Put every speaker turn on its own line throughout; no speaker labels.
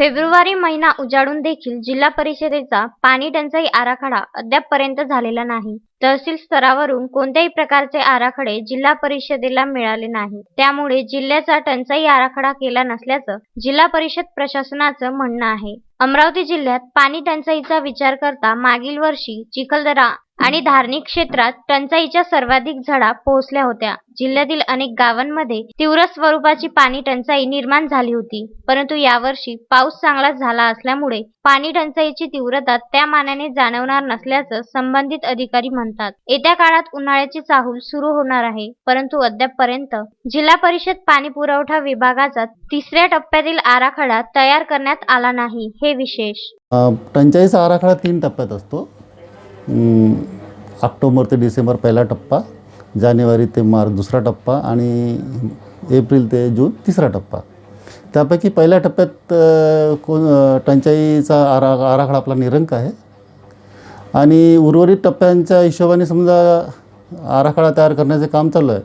February महिना उजाडून देखील जिल्हा परिषदेचा पाणी टंचाई आराखडा अद्यापपर्यंत झालेला नाही. तहसील स्तरावरून कोणत्याही प्रकारचे आराखडे जिल्हा परिषदेला मिळाले नाही. त्यामुळे जिल्ह्याचा टंचाई आराखडा केला नसल्याचं जिल्हा परिषद प्रशासनाचं म्हणणं आहे. अमरावती जिल्ह्यात पाणी टंचाईचा विचार करता मागील वर्षी चिखलदरा आणि धार्मिक क्षेत्रात टंचाईच्या सर्वाधिक झळा पोहोचल्या होत्या. जिल्ह्यातील अनेक गावांमध्ये तीव्र स्वरूपाची पाणी टंचाई निर्माण झाली होती. परंतु यावर्षी पाऊस चांगला झाला असल्यामुळे पाणी टंचाईची तीव्रता त्या मानाने जाणवणार नसल्याचं संबंधित अधिकारी म्हणतात. येत्या काळात उन्हाळ्याची चाहूल सुरू होणार आहे परंतु अद्यापपर्यंत जिल्हा परिषद पाणी पुरवठा विभागाचा तिसऱ्या टप्प्यातील आराखडा तयार करण्यात आला नाही हे विशेष.
टंचाईचा आराखडा तीन टप्प्यात असतो. ऑक्टोबर ते डिसेंबर पहिला टप्पा जानेवारी ते मार्च दुसरा टप्पा आणि एप्रिल ते जून तिसरा टप्पा. त्यापैकी पहिल्या टप्प्यात कोण टंचाईचा आरा आराखडा आपला निरंक आहे. आणि उर्वरित टप्प्यांच्या हिशोबाने समजा आराखडा तयार करण्याचे काम चाललं आहे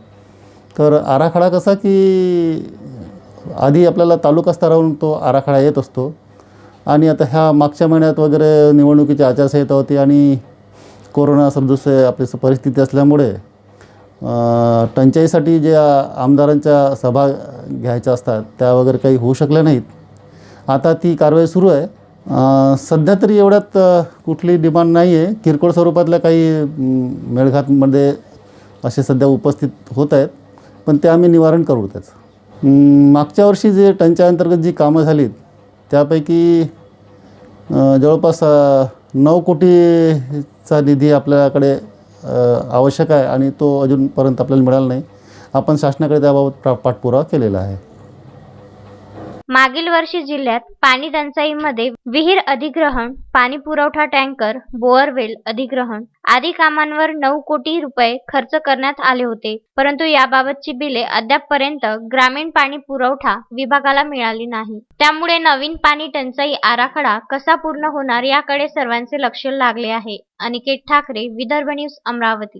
तर आराखडा कसा की आधी आपल्याला तालुका स्तरावरून तो आराखडा येत असतो. आणि आता ह्या मागच्या महिन्यात वगैरे निवडणुकीची आचारसंहिता होती आणि कोरोना सदृश आपली परिस्थिती असल्यामुळे टंचाईसाठी जे आमदारांच्या सभा घ्यायच्या असतात त्या वगैरे काही होऊ शकल्या नाहीत. आता ती कारवाई सुरू आहे. सध्या तरी एवढ्यात कुठली डिमांड नाही आहे किरकोळ स्वरूपातल्या काही मेळघातमध्ये मेळघाटमध्ये असे सध्या उपस्थित होत आहेत. पण ते आम्ही निवारण करू त्याचं. मागच्या वर्षी जे टंचाई अंतर्गत जी कामं झालीत त्यापैकी जवळपास नऊ कोटीचा निधी आपल्याकडे आवश्यक आहे आणि तो अजूनपर्यंत आपल्याला मिळाला नाही. आपण शासनाकडे त्याबाबत पा- पाठपुरावा केलेला आहे.
मागील वर्षी जिल्ह्यात पाणी टंचाईमध्ये विहीर अधिग्रहण पाणी पुरवठा टँकर बोअरवेल अधिग्रहण आदी कामांवर नऊ कोटी रुपये खर्च करण्यात आले होते. परंतु याबाबतची बिले अद्यापपर्यंत ग्रामीण पाणी पुरवठा विभागाला मिळाली नाही. त्यामुळे नवीन पाणी टंचाई आराखडा कसा पूर्ण होणार याकडे सर्वांचे लक्ष लागले आहे. अनिकेत ठाकरे विदर्भ न्यूज अमरावती.